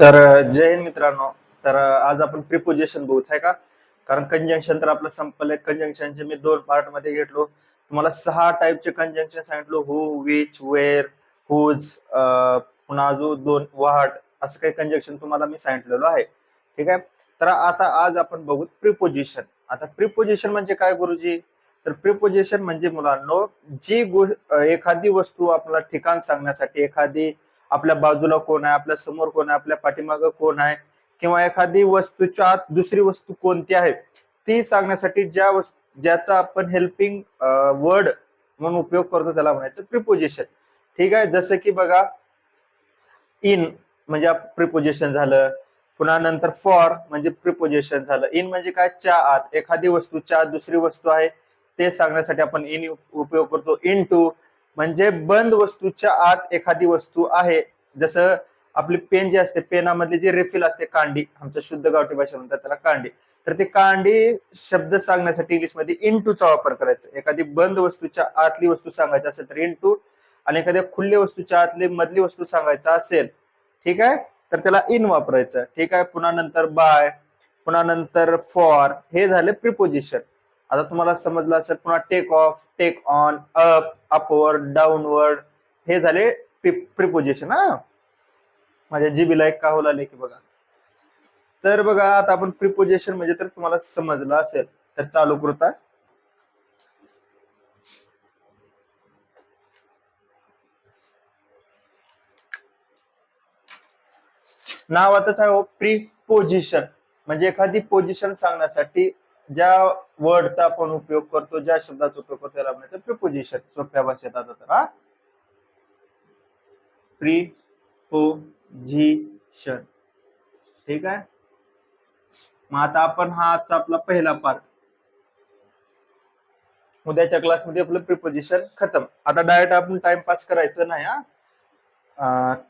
तर जय हिंद मित्रांनो. तर आज आपण प्रिपोजिशन बघूत आहे का? कारण कंजंक्शन तर आपलं संपलंय. कंजंक्शनचे मी दोन पार्टमध्ये घेतलो. तुम्हाला सहा टाईपचे कंजंक्शन सांगितलो. हु विच वेअर हुज पुन्हा अजून दोन वाट असं काही कंजंक्शन तुम्हाला मी सांगितलेलं आहे. ठीक आहे? तर आता आज आपण बघू प्रिपोजिशन आता प्रिपोजिशन म्हणजे काय गुरुजी? तर प्रिपोजिशन म्हणजे मुलांनो जी गो एखादी वस्तू आपल्याला ठिकाण सांगण्यासाठी एखादी आपल्या बाजूला कोण आहे आपल्यासमोर कोण आहे आपल्या पाठीमागं कोण आहे किंवा एखादी वस्तूच्या आत दुसरी वस्तू कोणती आहे ती सांगण्यासाठी ज्या वस्तू ज्याचा आपण हेल्पिंग वर्ड म्हणून उपयोग करतो त्याला म्हणायचं प्रिपोजिशन ठीक आहे? जसं की बघा इन म्हणजे प्रिपोजिशन झालं पुन्हा नंतर फॉर म्हणजे प्रिपोजिशन झालं. इन म्हणजे काय? च्या आत. एखादी वस्तूच्या आत दुसरी वस्तू आहे ते सांगण्यासाठी आपण इन उपयोग करतो. इन टू म्हणजे बंद वस्तूच्या आत एखादी वस्तू आहे. जसं आपली पेन जे असते पेनामधली जी रिफिल असते कांडी आमच्या शुद्ध गावठी भाषा म्हणतात त्याला कांडी. तर ती कांडी शब्द सांगण्यासाठी इंग्लिशमध्ये इन चा वापर करायचा. एखादी बंद वस्तूच्या आतली वस्तू सांगायची असेल तर इन टू आणि एखाद्या खुल्या वस्तूच्या आतली मधली वस्तू सांगायचा असेल ठीक आहे? तर त्याला इन वापरायचं. ठीक आहे? पुन्हा नंतर बाय पुन्हा नंतर फॉर हे झाले प्रिपोजिशन आता तुम्हाला समजलं असेल पुन्हा take off take on up upward downward हे झाले प्रिपोजिशन हा? माझ्या जीबीला एक काहोल आले की बघा. तर बघा आता आपण प्रिपोजिशन म्हणजे तर तुम्हाला समजलं असेल तर चालू करता नावातच आहे हो, प्रिपोजिशन म्हणजे एखादी पोझिशन सांगण्यासाठी ज्या वर्डचा आपण उपयोग करतो ज्या शब्दाचा उपयोग करतो त्याला म्हणायचं प्रिपोजिशन सोप्या भाषेत आता तर हा? प्रिपोजिशन ठीक आहे? मग आता आपण हा आजचा आपला पहिला पार्ट उद्याच्या क्लासमध्ये आपलं प्रिपोजिशन खतम. आता डायरेक्ट आपण टाइमपास करायचं नाही हा?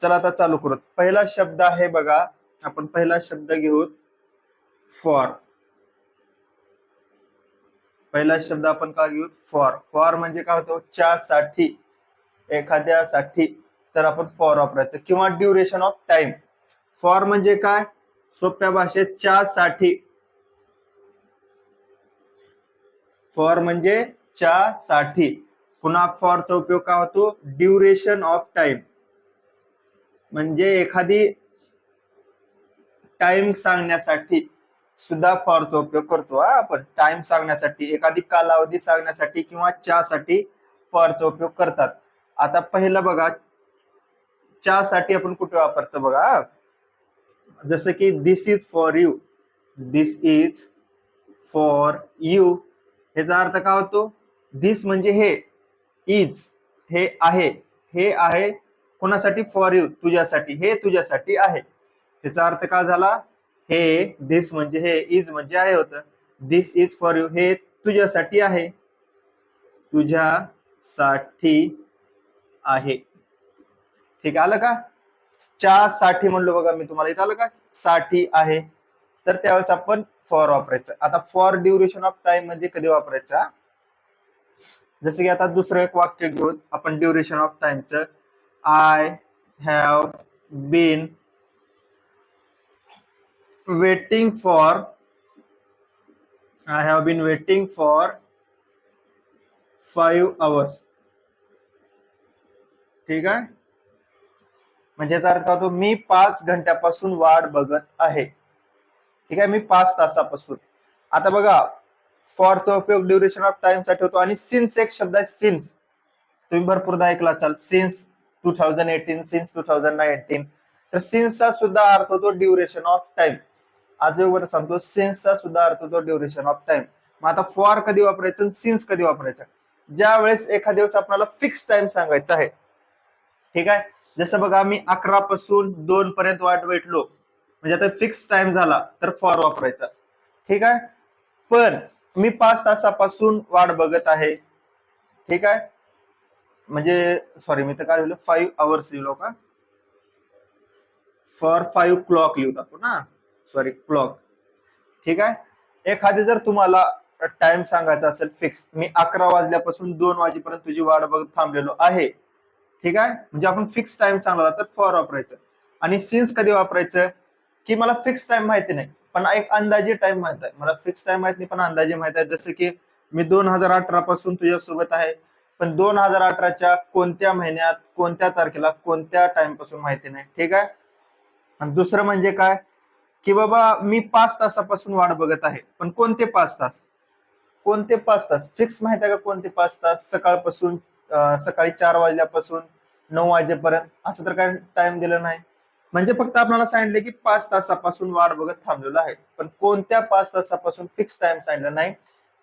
चला आता चालू करू पहिला शब्द आहे बघा. आपण पहिला शब्द घेऊ फॉर पहिला शब्द आपण काय घेऊ? फॉर फॉर म्हणजे काय होतो? साठी एखाद्यासाठी. तर आपण फॉर वापरायचं. किंवा ड्युरेशन ऑफ टाइम फॉर म्हणजे काय? सोप्या भाषेत साठी फॉर म्हणजे च्या साठी पुन्हा फॉरचा उपयोग काय होतो? ड्युरेशन ऑफ टाइम म्हणजे एखादी टाइम सांगण्यासाठी. सुद्धा फॉरचा उपयोग करतो हा. आपण टाइम सांगण्यासाठी एखादी कालावधी सांगण्यासाठी किंवा साठी फॉरचा उपयोग करतात. आता पहिलं बघा साठी आपण कुठे वापरतो बघा जसं की this is for you this is for you ह्याचा अर्थ काय होतो? दिस म्हणजे हे इज हे आहे हे आहे कोणासाठी? फॉर यू तुझ्यासाठी हे तुझ्यासाठी आहे. त्याचा अर्थ काय झाला? हे दिस म्हणजे हे इज म्हणजे आहे होतं. दिस इज फॉर यू हे तुझ्यासाठी आहे. तुझ्यासाठी आहे. ठीक आहे आलं का? च्या साठी म्हणलो बघा मी तुम्हाला. इथं आलं का? साठी आहे. तर त्यावेळेस आपण फॉर वापरायचं. आता फॉर ड्युरेशन ऑफ टाइम म्हणजे कधी वापरायचा? जसं की आता दुसरं एक वाक्य घेऊन आपण duration of टाइमचं I have been waiting for I have been waiting for five hours ठीक आहे? म्हणजे याचा अर्थ होतो मी पाच घंट्यापासून वाट बघत आहे. ठीक आहे? मी पाच तासापासून. आता बघा फॉरचा उपयोग ड्युरेशन ऑफ टाइमसाठी होतो आणि सिन्स एक शब्द आहे सिन्स तुम्ही भरपूरदा ऐकला असाल since two thousand eighteen since two thousand nineteen तर सिन्सचा सुद्धा अर्थ होतो ड्युरेशन ऑफ टाइम आजोबर सांगतो सेन्सचा सुद्धा अर्थ होतो ड्युरेशन ऑफ टाइम मग आता फॉर कधी वापरायचं सिन्स कधी वापरायचं? ज्या वेळेस एखाद्या दिवस आपल्याला फिक्स टाइम सांगायचा आहे. ठीक आहे? जसं बघा मी अकरा पासून दोन पर्यंत वाट भेटलो. म्हणजे आता फिक्स टाइम झाला तर फॉर वापरायचा. ठीक आहे? पण मी पाच तासापासून वाट बघत आहे. ठीक आहे? म्हणजे सॉरी मी तर काय लिहिलं? फाईव्ह आवर्स लिहिलो का फॉर फाईव्ह क्लॉक लिहू आपण ना? सॉरी क्लॉक ठीक आहे? एखादी जर तुम्हाला टाइम सांगायचा असेल फिक्स मी अकरा वाजल्यापासून दोन वाजेपर्यंत तुझी वाट बघत थांबलेलो आहे. ठीक आहे? म्हणजे आपण फिक्स टाइम सांगला तर फॉर वापरायचं. आणि सिन्स कधी वापरायचं? की मला फिक्स टाइम माहिती नाही पण एक अंदाजे टाइम माहीत आहे. मला फिक्स टाइम माहीत नाही पण अंदाजे माहीत आहे. जसं की मी दोन हजार अठरा पासून तुझ्या सोबत आहे पण दोन हजार अठराच्या कोणत्या महिन्यात कोणत्या तारखेला कोणत्या टाइमपासून माहिती नाही. ठीक आहे? आणि दुसरं म्हणजे काय? की बाबा मी पाच तासापासून वाट बघत आहे पण कोणते पाच तास? कोणते पाच तास? फिक्स माहीत आहे का कोणते पाच तास? सकाळपासून सकाळी चार वाजल्यापासून नऊ वाजेपर्यंत असं तर काय टाइम दिलं नाही. म्हणजे फक्त आपल्याला सांगितलं की पाच तासापासून वाट बघत थांबलेलो आहे पण कोणत्या पाच तासापासून फिक्स टाइम सांगितलं नाही?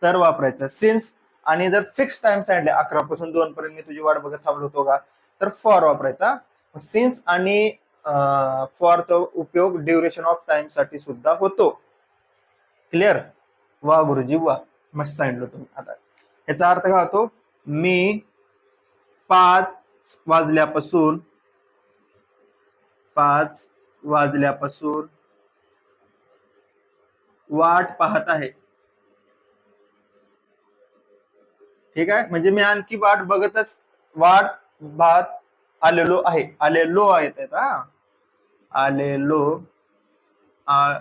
तर वापरायचं. सिन्स आणि जर फिक्स टाइम सांगितले अकरा पासून दोन पर्यंत मी तुझी वाट बघत थांबलो होतो का? तर फॉर वापरायचा सिन्स आणि फॉरचा उपयोग ड्युरेशन ऑफ टाइमसाठी सुद्धा होतो. क्लिअर वा गुरुजी वा. मस्त सांगितलं तुम्ही. आता याचा अर्थ काय होतो? मी पाच वाजल्यापासून पाच वाजल्यापासून वाट पाहत आहे. ठीक आहे? म्हणजे मी आणखी वाट बघतच वाट पाहत आलेलो आहे. आलेलो आहे आहेत, हा. आलेलो आ-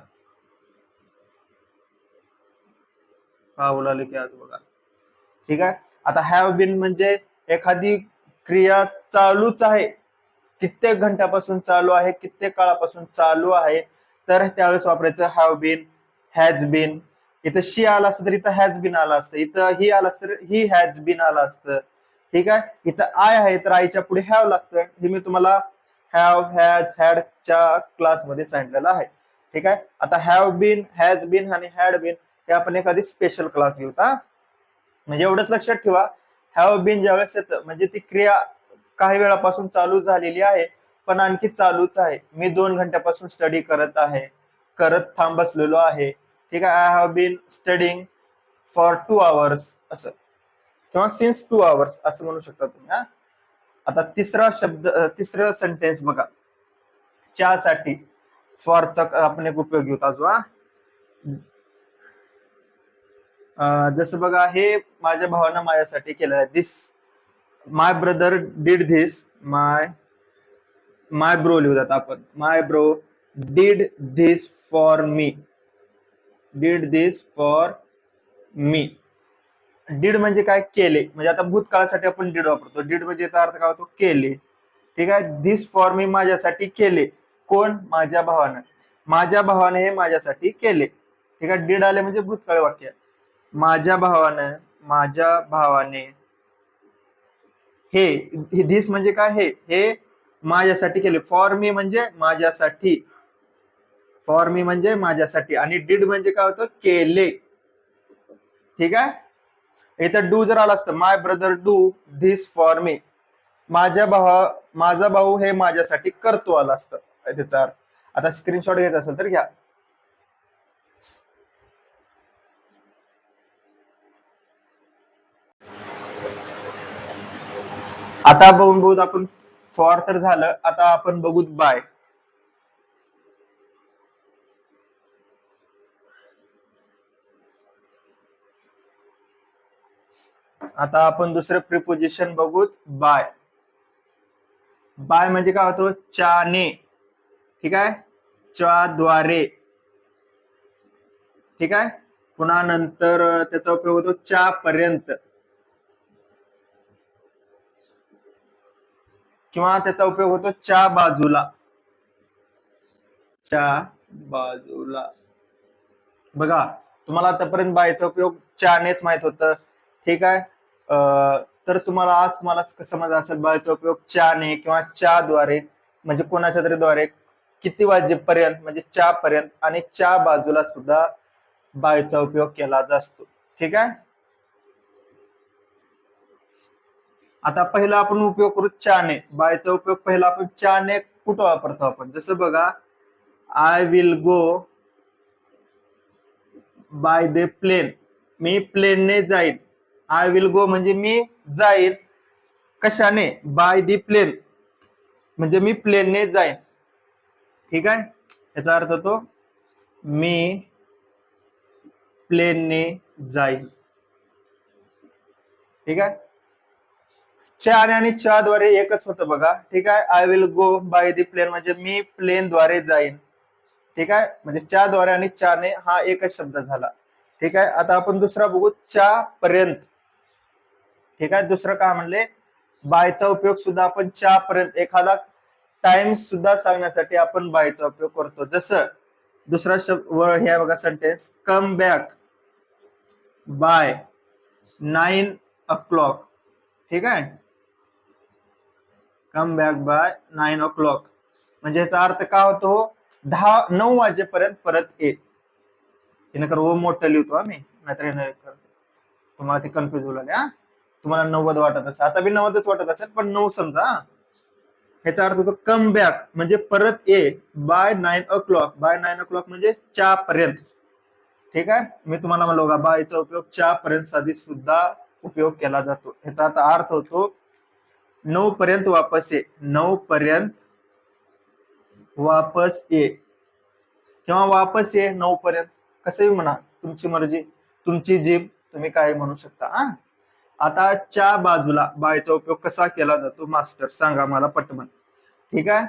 बोलाले की आज बघा. ठीक आहे? आता हॅव बिन म्हणजे एखादी क्रिया चालूच आहे. कित्येक घंट्यापासून चालू आहे कित्येक काळापासून चालू आहे तर त्यावेळेस वापरायचं हॅव बिन हॅज बिन इथं शी आला असतं तर इथं हॅज बिन आलं असतं. इथं ही आलं असतं ही हॅज बिन आलं असतं. ठीक आहे? इथं आय आहे तर आईच्या पुढे हॅव लागतं हे मी तुम्हाला हॅव हॅज हॅड च्या क्लासमध्ये सांगितलेलं आहे. ठीक आहे? आता हॅव बिन हॅज बिन आणि हॅड बिन हे आपण एखादी स्पेशल क्लास घेऊ हा? म्हणजे एवढंच लक्षात ठेवा. हॅव बिन ज्यावेळेस येतं म्हणजे ती क्रिया काही वेळापासून चालू झालेली आहे पण आणखी चालूच आहे. मी दोन घंट्यापासून स्टडी करत आहे करत थांब बसलेलो आहे. ठीक आहे? I have been studying for two hours असं. किंवा सिन्स टू आवर्स असं म्हणू शकता तुम्ही हा? आता तिसरा शब्द तिसरं सेंटेन्स बघा. चहासाठी फॉरचा आपण एक उपयोग घेऊ अजून हा. जसं बघा हे माझ्या भावानं माझ्यासाठी केलेलं आहे. This my brother did this my my bro लिहूयात आपण. My bro did this for me did this for me did म्हणजे काय केले? म्हणजे आता भूतकाळासाठी आपण डीड वापरतो. डीड म्हणजे याचा अर्थ काय होतो? केले. ठीक आहे? धिस फॉर मी माझ्यासाठी केले. कोण? माझ्या भावानं. माझ्या भावाने हे माझ्यासाठी केले. ठीक आहे? डीड आले म्हणजे भूतकाळ वाक्य. माझ्या भावानं माझ्या भावाने हे धिस म्हणजे काय? हे हे माझ्यासाठी केले. फॉर मी म्हणजे माझ्यासाठी. फॉर मी म्हणजे माझ्यासाठी. आणि डीड म्हणजे काय होतं? केले. ठीक आहे? इथं डू जर आलं असतं my brother do this for me माझ्या भावा माझा भाऊ हे माझ्यासाठी करतो आला असतं. त्याचा अर्थ. आता स्क्रीनशॉट घ्यायचा असेल तर घ्या. आता बघून बघू आपण फॉर तर झालं. आता आपण बघूत बाय आता आपण दुसरं प्रिपोजिशन बघूत. बाय. बाय म्हणजे काय होतो? चाने ठीक आहे? च्या द्वारे ठीक आहे? पुन्हा नंतर त्याचा उपयोग होतो च्या पर्यंत किंवा त्याचा उपयोग होतो च्या बाजूला. च्या बाजूला. बघा तुम्हाला आतापर्यंत बायचा उपयोग चानेच माहीत होतं. ठीक आहे? तर तुम्हाला आज तुम्हाला समज असेल बायचा उपयोग चाने किंवा च्या द्वारे म्हणजे कोणाच्या तरी द्वारे किती वाजेपर्यंत म्हणजे च्या पर्यंत आणि च्या बाजूला सुद्धा बायचा उपयोग केला जातो. ठीक आहे? आता पहिला आपण उपयोग करू चाने बायचा उपयोग पहिला आपण चाने कुठं वापरतो आपण? जसं बघा I will go by the plane मी प्लेनने जाईन. आय विल गो म्हणजे मी जाईन कशाने? बाय दी प्लेन म्हणजे मी प्लेनने जाईन. ठीक आहे? याचा अर्थ होतो मी प्लेनने जाईन. ठीक आहे? च्या आणि च्या द्वारे एकच होतं बघा. ठीक आहे? I will go by the plane म्हणजे मी प्लेन द्वारे जाईन. ठीक आहे? म्हणजे च्या द्वारे आणि चाने हा एकच शब्द झाला. ठीक आहे? आता आपण दुसरा बघू. च्या पर्यंत. ठीक आहे दुसरं काय म्हणले बायचा उपयोग सुद्धा आपण चहा पर्यंत एखादा टाइम सुद्धा सांगण्यासाठी आपण बायचा उपयोग करतो. जसं दुसरा शब्द व हे बघा sentence come back by nine o'clock ठीक आहे come back by nine o'clock म्हणजे याचा अर्थ काय होतो? दहा नऊ वाजेपर्यंत परत ये हिनं ओ मोठं लिहितो आम्ही नाहीतर तुम्हाला ते कन्फ्युज होऊ हा? तुम्हाला नव्वद वाटत असेल. आता बी नव्वदच वाटत असेल पण नऊ समजा ह्याचा अर्थ होतो कम बॅक म्हणजे परत ये by nine o'clock by nine o'clock म्हणजे च्या पर्यंत ठीक आहे? मी तुम्हाला म्हणलो का बायचा उपयोग च्या पर्यंत साधी सुद्धा उपयोग केला जातो. ह्याचा आता अर्थ होतो नऊ पर्यंत वापस ये. नऊ पर्यंत वापस ये. किंवा वापस ये नऊ पर्यंत. कसंही म्हणा तुमची मर्जी. तुमची जीभ तुम्ही काय म्हणू शकता हा. आता च्या बाजूला बायचा उपयोग कसा केला जातो मास्टर? सांगा मला पटमन ठीक आहे?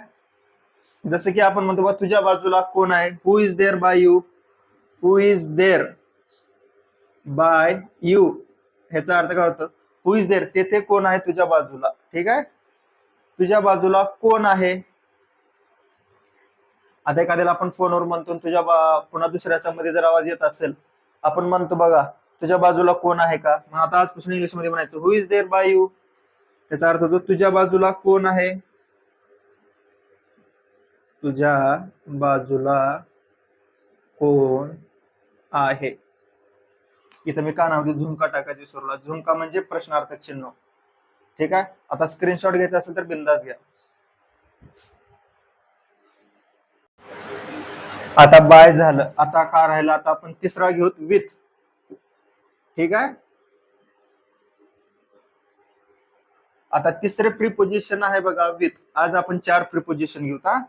जसं की आपण म्हणतो बा तुझ्या बाजूला कोण आहे? Who is there by you who is there by you ह्याचा अर्थ काय होतो? हु इज देअर तेथे कोण आहे तुझ्या बाजूला? ठीक आहे? तुझ्या बाजूला कोण आहे? आता एखाद्याला आपण फोनवर म्हणतो तुझ्या पुन्हा दुसऱ्याचा मध्ये जर आवाज येत असेल आपण म्हणतो बघा तुझ्या बाजूला कोण आहे का? मग आता आजपासून इंग्लिशमध्ये म्हणायचं who is there by you त्याचा अर्थ होतो तुझ्या बाजूला कोण आहे? तुझ्या बाजूला कोण आहे? इथं मी कानामध्ये झुमका टाकायची सुरुवात झुमका म्हणजे प्रश्नार्थक चिन्ह. ठीक आहे? आता स्क्रीनशॉट घ्यायचा असेल तर बिंदास घ्या. आता बाय झालं. आता का राहिलं? आता आपण तिसरा घेऊ विथ ठीक आहे? आता तिसरे प्रिपोजिशन आहे बघा विथ आज आपण चार प्रिपोजिशन घेऊ हा.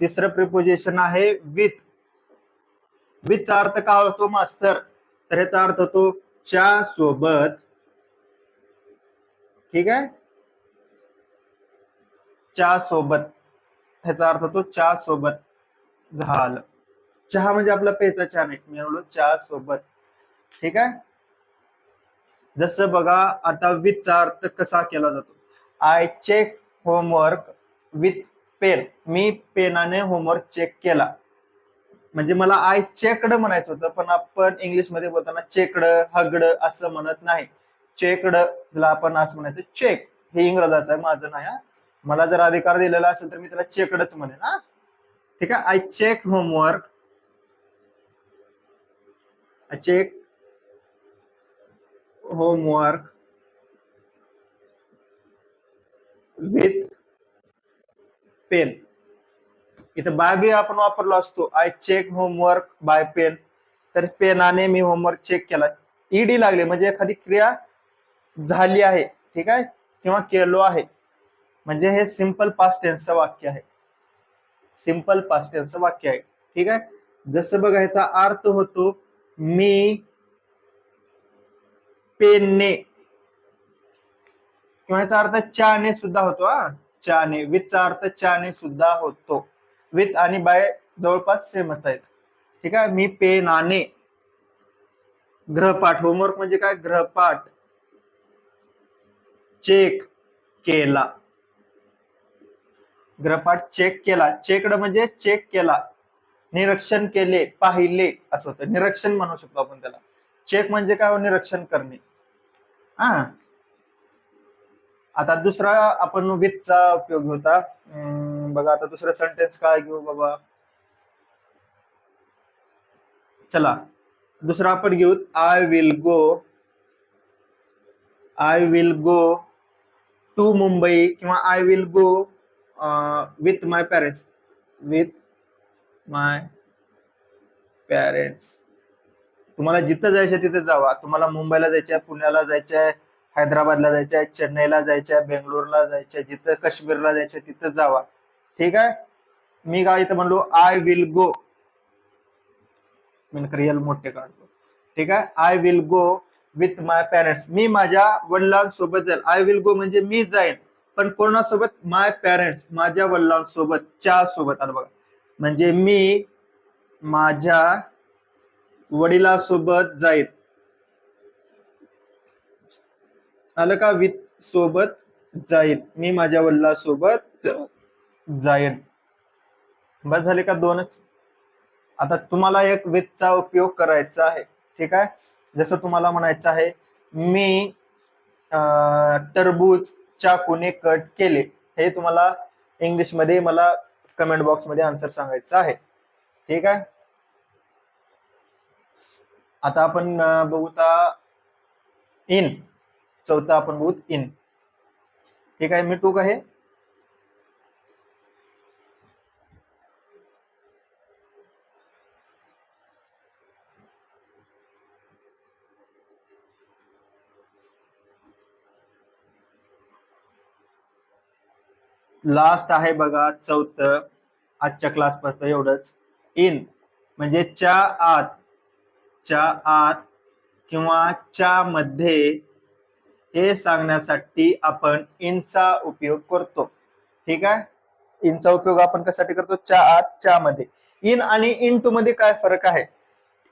तिसरं प्रिपोजिशन आहे विथ विथचा अर्थ काय होतो मास्तर? तर याचा अर्थ होतो च्या सोबत. ठीक आहे? च्या सोबत. ह्याचा अर्थ तो चहा सोबत झालं. चहा म्हणजे आपला पेचा चहा नाही. मी म्हणलो चहा सोबत ठीक आहे? जसं बघा आता विथचा अर्थ कसा केला जातो? I check homework with pen मी पेनाने होमवर्क चेक केला. म्हणजे मला आय चेकड म्हणायचं होतं पण आपण इंग्लिशमध्ये बोलताना चेकड हगड असं म्हणत नाही. चेकड ला आपण असं म्हणायचं चेक हे इंग्रजाचं आहे माझं नाही मला जर अधिकार दिलेला असेल तर मी त्याला चेकडच म्हणेन हा. ठीक आहे? I check homework I check homework with pen इथं बाय बी आपण वापरलो असतो. I check homework by pen तर पेनाने मी होमवर्क चेक केला. ईडी लागले. म्हणजे एखादी क्रिया झाली आहे. ठीक आहे? किंवा केलो आहे. म्हणजे हे सिंपल पास्ट टेन्सचं वाक्य आहे. सिंपल पास्ट टेन्सचं वाक्य आहे. ठीक आहे? जसं बघा ह्याचा अर्थ होतो मी पेनने. किंवा याचा अर्थ चाने सुद्धा होतो हा. चाने विथचा अर्थ चाने सुद्धा होतो. विथ आणि बाय जवळपास सेमच आहेत. ठीक आहे? मी पेनाने. ग्रहपाठ. होमवर्क म्हणजे काय? ग्रहपाठ. चेक केला. ग्रहपाठ चेक केला. चेकड म्हणजे चेक केला. निरीक्षण केले पाहिले असं होतं. निरीक्षण म्हणू शकतो आपण त्याला. चेक म्हणजे काय? निरीक्षण करणे. हा. आता दुसरा आपण विथचा उपयोग होता. बघा आता दुसरा सेंटेन्स काय घेऊ बाबा? चला. दुसरा आपण घेऊ. I will go I will go to Mumbai किंवा I will go with my parents with my parents तुम्हाला जिथं जायचं तिथे जावा. तुम्हाला मुंबईला जायचं आहे पुण्याला जायचं आहे हैदराबादला जायचं आहे चेन्नईला जायचं आहे बेंगलोरला जायचं आहे जिथं काश्मीरला जायचं आहे तिथं जावा. ठीक आहे? मी काय इथं म्हणलो आय विल गो मी रिअल मोठे काढतो. ठीक आहे? I will go with my parents मी माझ्या वडिलांसोबत जाईल. आय विल गो म्हणजे मी जाईन. पण कोणासोबत? माय पॅरेंट्स माझ्या वडिलांसोबत च्या सोबत आलं बघा. म्हणजे मी माझ्या वडिलांसोबत जाईन. आलं का? विथ सोबत जाईन. मी माझ्या वडिलांसोबत जाईन. बस झाले का दोनच? आता तुम्हाला एक विथचा उपयोग करायचा आहे. ठीक आहे? जसं तुम्हाला म्हणायचं आहे मी अं, टरबूज चाकूने कट केले हे तुम्हाला इंग्लिशमध्ये मला कमेंट बॉक्समध्ये आन्सर सांगायचं आहे. ठीक आहे? आता आपण बघूता इन चौथा आपण बघू इन. ठीक आहे? मी टूक आहे. लास्ट आहे बघा चौथं आजच्या क्लास पर्यंत एवढंच. इन म्हणजे च्या आत च्या आत किंवा च्या मध्ये हे सांगण्यासाठी आपण इनचा उपयोग करतो. ठीक आहे? इनचा उपयोग आपण कशासाठी करतो? च्या आत च्या मध्ये. इन आणि इन टू मध्ये काय फरक आहे?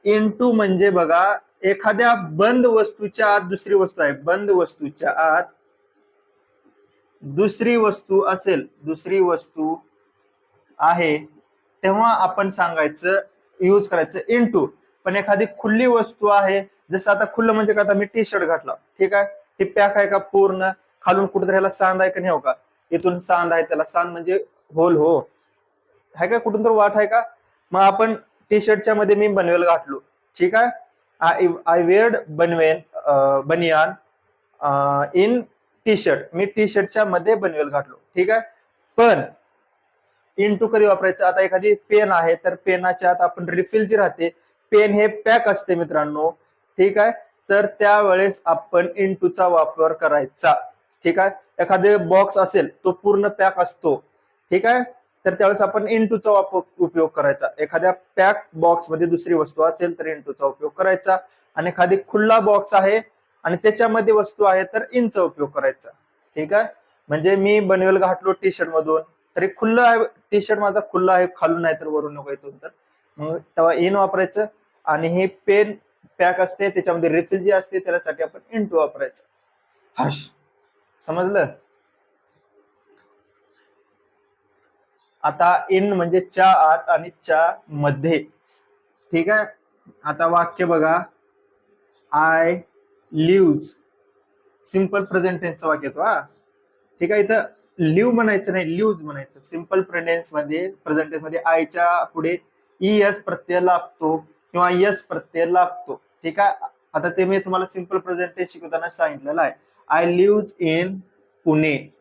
इन टू म्हणजे बघा एखाद्या बंद वस्तूच्या आत दुसरी वस्तू आहे. बंद वस्तूच्या आत दुसरी वस्तू असेल दुसरी वस्तू आहे तेव्हा आपण सांगायचं यूज करायचं इन टू पण एखादी खुल्ली वस्तू आहे जसं आता खुल्लं म्हणजे का आता मी टी शर्ट घातला. ठीक आहे? हे पॅक आहे का? पूर्ण. खालून कुठेतरी ह्याला सांद आहे का नाही हो का? इथून सांद आहे त्याला सांद म्हणजे होल हो. आहे का? कुठून तर वाट आहे का? मग आपण टी शर्टच्या मध्ये मी बनवेल घातलो. ठीक आहे? आय आय वेअर्ड बनवेन अं, बनियान इन टी शर्ट मी टी शर्टच्या मध्ये बनवेल घातलो. ठीक आहे? पण इंटू कधी वापरायचं? आता एखादी पेन आहे तर पेनाच्या आत आपण रिफिल जी राहते पेन हे पॅक असते मित्रांनो. ठीक आहे? तर त्यावेळेस आपण इंटूचा वापर करायचा. ठीक आहे? एखादे बॉक्स असेल तो पूर्ण पॅक असतो. ठीक आहे? तर त्यावेळेस आपण इंटूचा वापर उपयोग करायचा. एखाद्या पॅक बॉक्समध्ये दुसरी वस्तू असेल तर इंटूचा चा उपयोग करायचा. आणि एखादी खुल्ला बॉक्स आहे आणि त्याच्यामध्ये वस्तू आहे तर इनचा उपयोग करायचा. ठीक आहे? म्हणजे मी बनवेल घातलो टी शर्ट मधून तरी खुल्ला आहे टी शर्ट माझा खुल्ला आहे खालून नाही तर वरून नको इथून तर. मग तेव्हा इन वापरायचं आणि हे पेन पॅक असते त्याच्यामध्ये रिफिल जी असते त्याच्यासाठी आपण इंटू वापरायचं. हश. समजलं? आता इन म्हणजे च्या आत आणि च्या मध्ये. ठीक आहे? आता वाक्य बघा. आय लिव्ज सिंपल प्रेझेंट टेन्सचं वाक्य येतो हा. ठीक आहे इथं लिव्ह म्हणायचं नाही लिव्ज म्हणायचं. सिंपल प्रेझेंटमध्ये प्रेझेंट टेन्समध्ये आयच्या पुढे ई एस प्रत्यय लागतो किंवा यस प्रत्यय लागतो. ठीक आहे? आता ते मी तुम्हाला सिंपल प्रेझेंट टेन्स शिकवताना सांगितलेलं आहे. I lives in Pune.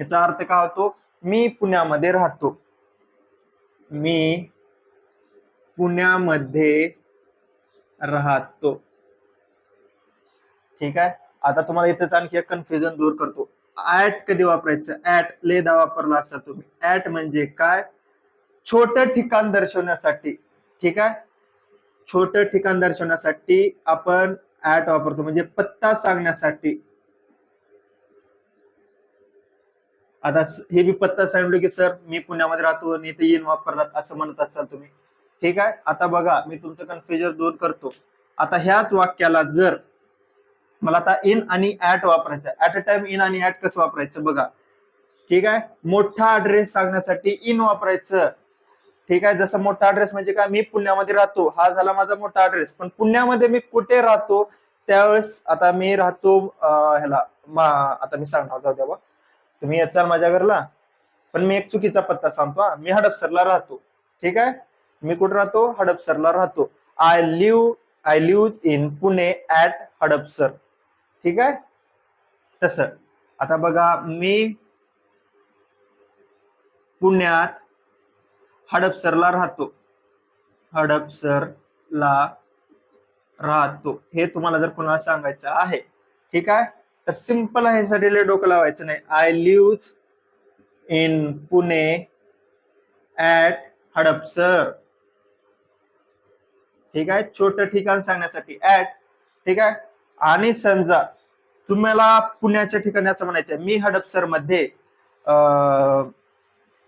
याचा अर्थ काय होतो? मी पुण्यामध्ये राहतो. मी पुण्यामध्ये राहतो. ठीक आहे? आता तुम्हाला इथेच आणखी एक कन्फ्युजन दूर करतो. ऍट कधी वापरायचं? ऍट लेदा वापरला असता तुम्ही. ऍट म्हणजे काय? छोट ठिकाण दर्शवण्यासाठी. ठीक आहे? छोट ठिकाण दर्शवण्यासाठी आपण ऍट वापरतो. म्हणजे पत्ता सांगण्यासाठी. आता हे मी पत्ता सांगितलं की सर मी पुण्यामध्ये राहतो आणि इथे येऊन वापरलात असं म्हणत असाल तुम्ही. ठीक आहे? आता बघा मी तुमचं कन्फ्युजन दूर करतो. आता ह्याच वाक्याला जर मला आता इन आणि ऍट वापरायचं. ऍट अ टाइम इन आणि ऍट कसं वापरायचं बघा. ठीक आहे? मोठा ऍड्रेस सांगण्यासाठी इन वापरायचं. ठीक आहे? जसं मोठा ऍड्रेस म्हणजे काय? मी पुण्यामध्ये राहतो. हा झाला माझा मोठा ऍड्रेस पण पुण्यामध्ये मी कुठे राहतो? त्यावेळेस आता मी राहतो ह्याला. आता मी सांगणार जाऊ द्या बा. तुम्ही येचाल माझ्या घरला. पण मी एक चुकीचा पत्ता सांगतो हा. मी हडपसरला राहतो. ठीक आहे? मी कुठे राहतो? हडपसरला राहतो. I live I live in Pune at Hadapsar. ठीक आहे? तसं. आता बघा मी पुण्यात हडपसरला राहतो. हडपसरला राहतो. हे तुम्हाला जर कोणाला सांगायचं आहे ठीक आहे? तर सिंपल आहे ह्यासाठी डोकं लावायचं नाही. I live in Pune at Hadapsar ठीक आहे? छोटं ठिकाण सांगण्यासाठी. ऍट ठीक आहे? आणि समजा तुम्हाला पुण्याच्या ठिकाणी असं म्हणायचं मी हडपसरमध्ये अं,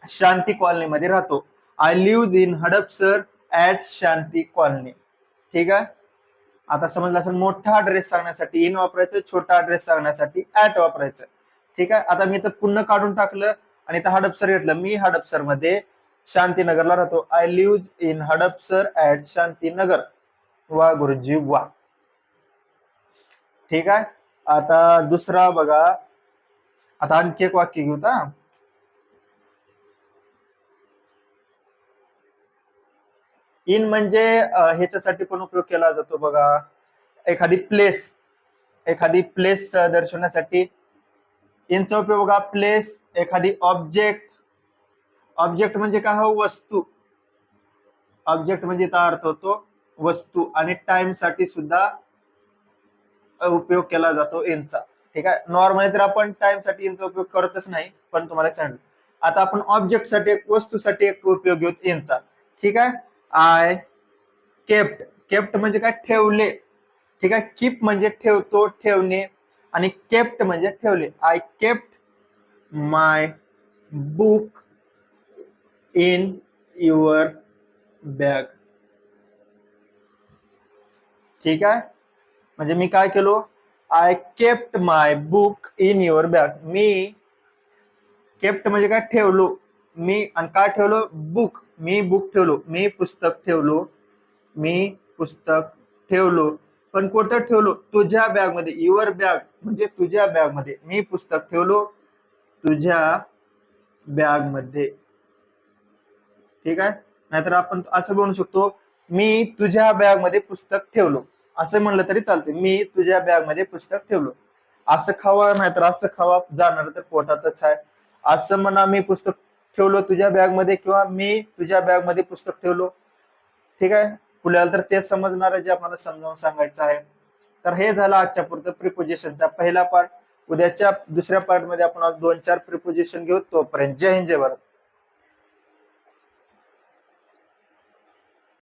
शांती कॉलनीमध्ये राहतो. I live in Hadapsar at Shanti colony. ठीक आहे? आता समजलं असेल मोठा ऍड्रेस सांगण्यासाठी इन वापरायचं छोटा ऍड्रेस सांगण्यासाठी ऍट वापरायचं. ठीक आहे? आता मी तर पुन्हा काढून टाकलं आणि तर हडपसर घेतलं. मी हडपसरमध्ये शांतीनगरला राहतो. I live in Hadapsar at Shantinagar. वा गुरुजी वा. ठीक आहे? आता दुसरा बघा. आता आणखी एक वाक्य घेऊ का इन म्हणजे ह्याच्यासाठी पण उपयोग केला जातो बघा. एखादी प्लेस एखादी प्लेस दर्शवण्यासाठी. इनचा उपयोग बघा. प्लेस एखादी ऑब्जेक्ट ऑब्जेक्ट म्हणजे काय? हो वस्तू. ऑब्जेक्ट म्हणजे याचा अर्थ होतो वस्तू. आणि टाइमसाठी सुद्धा उपयोग केला जातो एनचा ठीक आहे? नॉर्मली तर आपण टाइमसाठी एनचा उपयोग करतच नाही पण तुम्हाला एक सांगितलं आता आपण ऑब्जेक्टसाठी एक वस्तूसाठी एक उपयोग घेऊ एनचा ठीक आहे? आय केप्ट केप्ट म्हणजे काय? ठेवले. ठीक आहे? कीप म्हणजे ठेवतो ठेवणे. आणि केप्ट म्हणजे ठेवले. I kept my book in your bag ठीक आहे? म्हणजे मी काय केलो? I kept my book in your bag me kept म्हणजे काय ठेवलो? मी आणि काय ठेवलो? बुक मी बुक ठेवलो. मी पुस्तक ठेवलो. मी पुस्तक ठेवलो. पण कुठं ठेवलो? तुझ्या बॅगमध्ये. युअर बॅग म्हणजे तुझ्या बॅगमध्ये मी पुस्तक ठेवलो तुझ्या बॅगमध्ये ठीक आहे? नाहीतर आपण असं म्हणू शकतो मी तुझ्या बॅगमध्ये पुस्तक ठेवलो. असं म्हणलं तरी चालते मी तुझ्या बॅगमध्ये पुस्तक ठेवलो. असं खावा नाहीतर असं खावा जाणार तर पोटातच आहे. असं म्हणा मी पुस्तक ठेवलो तुझ्या बॅगमध्ये किंवा मी तुझ्या बॅगमध्ये पुस्तक ठेवलो. ठीक आहे? पुण्याला तर तेच समजणार आहे जे आपल्याला समजावून सांगायचं आहे. तर हे झालं आजच्या पुरतं प्रिपोजिशनचा पहिला पार्ट उद्याच्या दुसऱ्या पार्टमध्ये आपण दोन चार प्रिपोजिशन घेऊ. तोपर्यंत जय हिंद जय भारत.